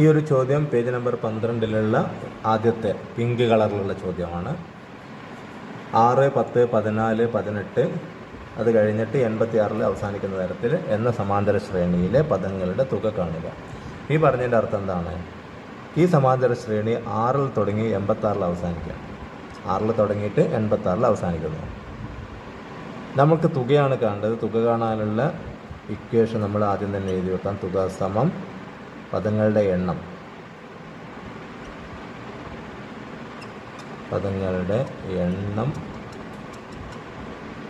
ഈ ഒരു ചോദ്യം പേജ് നമ്പർ പന്ത്രണ്ടിലുള്ള ആദ്യത്തെ പിങ്ക് കളറിലുള്ള ചോദ്യമാണ്. ആറ് പത്ത് പതിനാല് പതിനെട്ട് അത് കഴിഞ്ഞിട്ട് എൺപത്തി ആറിൽ അവസാനിക്കുന്ന തരത്തിൽ എന്ന സമാന്തര ശ്രേണിയിലെ പദങ്ങളുടെ തുക കാണുക. ഈ പറഞ്ഞതിന്റെ അർത്ഥം എന്താണ്? ഈ സമാന്തര ശ്രേണി ആറിൽ തുടങ്ങി എൺപത്താറിൽ അവസാനിക്കുക. ആറിൽ തുടങ്ങിയിട്ട് എൺപത്താറിൽ അവസാനിക്കുന്നു. നമുക്ക് തുകയാണ് കാണേണ്ടത്. തുക കാണാനുള്ള ഇക്വേഷൻ നമ്മൾ ആദ്യം തന്നെ എഴുതി വെക്കാം. തുക സമം പദങ്ങളുടെ എണ്ണം. പദങ്ങളുടെ എണ്ണം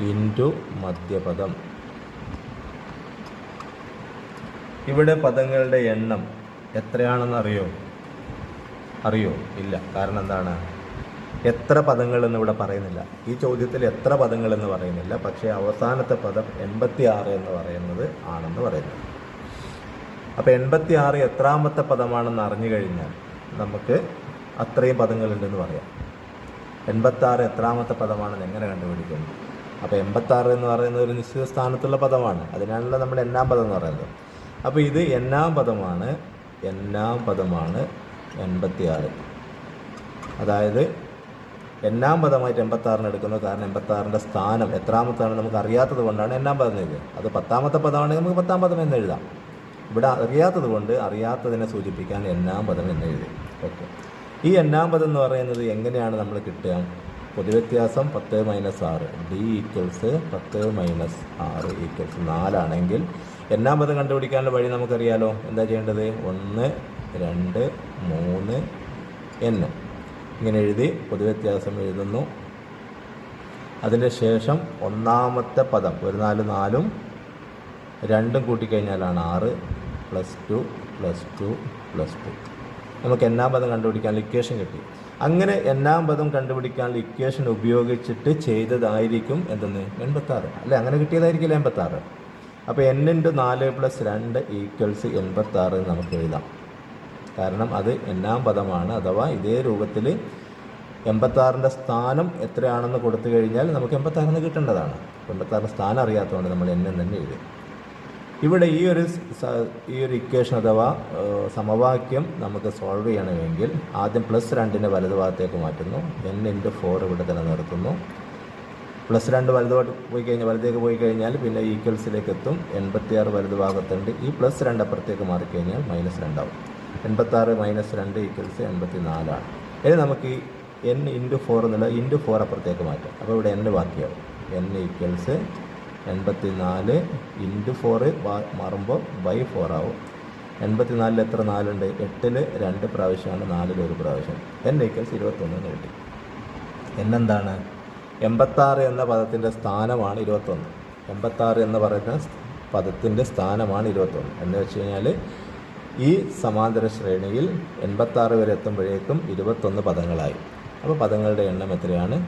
ഇന്റു മധ്യപദം. ഇവിടെ പദങ്ങളുടെ എണ്ണം എത്രയാണെന്ന് അറിയോ? അറിയോ ഇല്ല. കാരണം എന്താണ്? എത്ര പദങ്ങൾ എന്ന് ഇവിടെ പറയുന്നില്ല. ഈ ചോദ്യത്തിൽ എത്ര പദങ്ങളെന്ന് പറയുന്നില്ല. പക്ഷേ അവസാനത്തെ പദം എൺപത്തി ആറ് എന്ന് പറയുന്നത് ആണെന്ന് പറയുന്നു. അപ്പോൾ എൺപത്തി ആറ് എത്രാമത്തെ പദമാണെന്ന് അറിഞ്ഞു കഴിഞ്ഞാൽ നമുക്ക് അത്രയും പദങ്ങളുണ്ടെന്ന് പറയാം. എൺപത്താറ് എത്രാമത്തെ പദമാണെന്ന് എങ്ങനെ കണ്ടുപിടിക്കും? അപ്പോൾ എൺപത്താറ് എന്ന് പറയുന്നത് ഒരു നിശ്ചിത സ്ഥാനത്തുള്ള പദമാണ്. അതിനാണല്ലോ നമ്മൾ എണ്ണാം പദം എന്ന് പറയുന്നത്. അപ്പോൾ ഇത് എണ്ണാം പദമാണ് എണ്ണാം പദമാണ് എൺപത്തി ആറ് അതായത് എണ്ണാം പദമായിട്ട് എൺപത്താറിന് എടുക്കുന്നത് കാരണം എൺപത്താറിന്റെ സ്ഥാനം എത്രാമത്താണ് നമുക്ക് അറിയാത്തത് കൊണ്ടാണ് എണ്ണാം പദം എഴുതുന്നത് അത് പത്താമത്തെ പദമാണെങ്കിൽ നമുക്ക് പത്താം പദം എന്ന് എഴുതാം. ഇവിടെ അറിയാത്തത് കൊണ്ട് അറിയാത്തതിനെ സൂചിപ്പിക്കാൻ എണ്ണാം പദം എന്ന് എഴുതി. ഓക്കെ ഈ എണ്ണാം പദം എന്ന് പറയുന്നത് എങ്ങനെയാണ് നമ്മൾ കിട്ടുക? പൊതുവ്യത്യാസം പത്ത് മൈനസ് ആറ്. ഡി ഈക്വൽസ് പത്ത് മൈനസ് ആറ് ഈക്വൽസ് നാലാണെങ്കിൽ എണ്ണാം പദം കണ്ടുപിടിക്കാനുള്ള വഴി നമുക്കറിയാലോ. എന്താ ചെയ്യേണ്ടത്? ഒന്ന് രണ്ട് മൂന്ന് എന്ന് ഇങ്ങനെ എഴുതി പൊതുവ്യത്യാസം എഴുതുന്നു. അതിന്റെ ശേഷം ഒന്നാമത്തെ പദം ഒരു നാല് നാലും രണ്ടും കൂട്ടിക്കഴിഞ്ഞാലാണ് ആറ് plus two plus two plus two നമുക്ക് എന്നാം പദം കണ്ടുപിടിക്കാനുള്ള ഇക്വേഷൻ കിട്ടി. അങ്ങനെ എന്നാം പദം കണ്ടുപിടിക്കാനുള്ള ഇക്വേഷൻ ഉപയോഗിച്ചിട്ട് ചെയ്തതായിരിക്കും എന്തെന്ന്? എൺപത്താറ്. അല്ലേ? അങ്ങനെ കിട്ടിയതായിരിക്കില്ല എൺപത്താറ്? അപ്പോൾ എൻ ഇന്റു നാല് പ്ലസ് രണ്ട് ഈക്വൽസ് എൺപത്താറ് നമുക്ക് എഴുതാം. കാരണം അത് എന്നാം പദമാണ്. അഥവാ ഇതേ രൂപത്തിൽ എൺപത്താറിന്റെ സ്ഥാനം എത്രയാണെന്ന് കൊടുത്തു കഴിഞ്ഞാൽ നമുക്ക് എൺപത്താറിന് കിട്ടേണ്ടതാണ്. എൺപത്താറിന്റെ സ്ഥാനം അറിയാത്തതുകൊണ്ട് നമ്മൾ എന്നെ തന്നെ എഴുതി. ഇവിടെ ഈ ഒരു ഈ ഒരു ഇക്വേഷൻ അഥവാ സമവാക്യം നമുക്ക് സോൾവ് ചെയ്യണമെങ്കിൽ ആദ്യം പ്ലസ് രണ്ടിനെ വലതുഭാഗത്തേക്ക് മാറ്റുന്നു. എൻ ഇന്റു ഫോർ ഇവിടെ തന്നെ നിർത്തുന്നു പ്ലസ് രണ്ട് വലതുഭാഗത്ത് പോയി കഴിഞ്ഞാൽ വലത്തേക്ക് പോയി കഴിഞ്ഞാൽ പിന്നെ ഈക്വൽസിലേക്ക് എത്തും. എൺപത്തിയാറ് വലതുഭാഗത്തുണ്ട് ഈ പ്ലസ് രണ്ട് അപ്പുറത്തേക്ക് മാറിക്കഴിഞ്ഞാൽ മൈനസ് രണ്ടാവും എൺപത്താറ് മൈനസ് രണ്ട് ഈക്വൽസ് എൺപത്തി നാലാണ് ഇനി നമുക്ക് ഈ എൻ ഇന്റു ഫോർ എന്നുള്ള ഇന്റു ഫോർ അപ്പുറത്തേക്ക് മാറ്റാം. അപ്പോൾ ഇവിടെ എൻ ബാക്കിയാവും. എൻ ഈക്വൽസ് എൺപത്തി നാല് ഇന്റു ഫോറ് മാറുമ്പോൾ ബൈ ഫോർ ആവും എൺപത്തി നാലിൽ എത്ര നാലുണ്ട്? എട്ടിൽ രണ്ട് പ്രാവശ്യമാണ് നാലിൽ ഒരു പ്രാവശ്യം. എൻ ഈക്വൽസ് ഇരുപത്തൊന്ന് കിട്ടി. എന്നെന്താണ്? എൺപത്താറ് എന്ന പദത്തിന്റെ സ്ഥാനമാണ് ഇരുപത്തൊന്ന്. എൺപത്താറ് എന്ന് പറയുന്ന പദത്തിന്റെ സ്ഥാനമാണ് ഇരുപത്തൊന്ന്. എന്ന് വെച്ച് കഴിഞ്ഞാൽ ഈ സമാന്തര ശ്രേണിയിൽ എൺപത്താറ് വരെ എത്തുമ്പോഴേക്കും ഇരുപത്തൊന്ന് പദങ്ങളായി. അപ്പോൾ പദങ്ങളുടെ എണ്ണം എത്രയാണ്?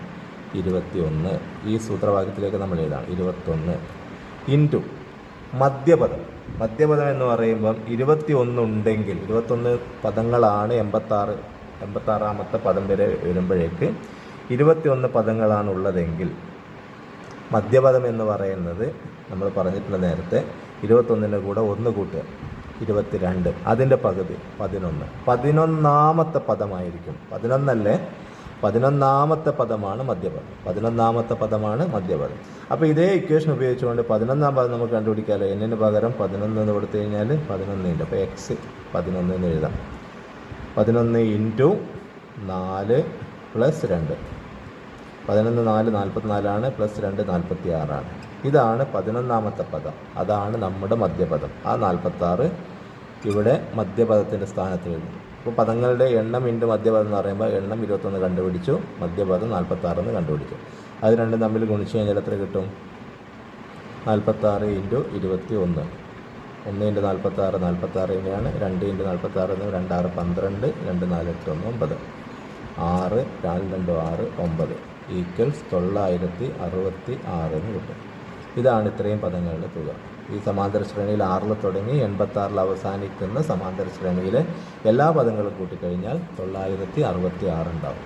ഇരുപത്തി ഒന്ന് ഈ സൂത്രവാക്യത്തിലേക്ക് നമ്മൾ എഴുതാം. ഇരുപത്തൊന്ന് ഇന്റു മധ്യപദം. മധ്യപദം എന്ന് പറയുമ്പം ഇരുപത്തി ഉണ്ടെങ്കിൽ ഇരുപത്തൊന്ന് പദങ്ങളാണ് എൺപത്താറ് എൺപത്താറാമത്തെ പദം വരെ വരുമ്പോഴേക്ക് ഇരുപത്തിയൊന്ന് പദങ്ങളാണ് ഉള്ളതെങ്കിൽ മധ്യപദം എന്ന് പറയുന്നത് നമ്മൾ പറഞ്ഞിട്ടുള്ള നേരത്തെ ഇരുപത്തൊന്നിന്റെ കൂടെ ഒന്ന് കൂട്ടുക. ഇരുപത്തിരണ്ട്. അതിന്റെ പകുതി പതിനൊന്ന്. പതിനൊന്നാമത്തെ പദമായിരിക്കും. പതിനൊന്നല്ലേ? പതിനൊന്നാമത്തെ പദമാണ് മധ്യപദം. പതിനൊന്നാമത്തെ പദമാണ് മധ്യപദം. അപ്പോൾ ഇതേ ഇക്വേഷൻ ഉപയോഗിച്ചുകൊണ്ട് പതിനൊന്നാം പദം നമുക്ക് കണ്ടുപിടിക്കാമല്ലോ എന്നിന് പകരം പതിനൊന്ന് എന്ന് കൊടുത്തു കഴിഞ്ഞാൽ പതിനൊന്നിന്റെ അപ്പോൾ എക്സ് പതിനൊന്ന് എന്ന് എഴുതാം. പതിനൊന്ന് ഇന്റു നാല് പ്ലസ് രണ്ട്. പതിനൊന്ന് നാല് നാൽപ്പത്തിനാലാണ് പ്ലസ് രണ്ട് നാൽപ്പത്തി ആറാണ് ഇതാണ് പതിനൊന്നാമത്തെ പദം. അതാണ് നമ്മുടെ മധ്യപദം. ആ നാൽപ്പത്താറ് ഇവിടെ മധ്യപദത്തിന്റെ സ്ഥാനത്ത് വരുന്നു. അപ്പോൾ പദങ്ങളുടെ എണ്ണം ഇന്റു മധ്യപദം എന്ന് പറയുമ്പോൾ എണ്ണം ഇരുപത്തൊന്ന് കണ്ടുപിടിച്ചു മധ്യപദം നാൽപ്പത്താറെന്ന് കണ്ടുപിടിച്ചു. അത് രണ്ടും തമ്മിൽ ഗുണിച്ചു കഴിഞ്ഞാൽ എത്ര കിട്ടും? നാൽപ്പത്താറ് ഇന്റു ഇരുപത്തി ഒന്ന് ഒന്ന് ഇന്റു നാൽപ്പത്താറ് നാൽപ്പത്താറ് തന്നെയാണ് രണ്ട് ഇന്റു നാൽപ്പത്താറ് എന്ന് രണ്ടാറ് പന്ത്രണ്ട് രണ്ട് നാല് എട്ട് ഒന്ന് ഒമ്പത്. ആറ് നാല് രണ്ട് ആറ് ഒമ്പത്. ഈക്വൽസ് തൊള്ളായിരത്തി അറുപത്തി ആറ് എന്ന് കിട്ടും. ഇതാണ് ഇത്രയും പദങ്ങളുടെ തുക. ഈ സമാന്തര ശ്രേണിയിൽ ആറിൽ തുടങ്ങി എൺപത്താറിൽ അവസാനിക്കുന്ന സമാന്തര ശ്രേണിയിലെ എല്ലാ പദങ്ങളും കൂട്ടിക്കഴിഞ്ഞാൽ തൊള്ളായിരത്തി അറുപത്തി ആറ് ഉണ്ടാവും.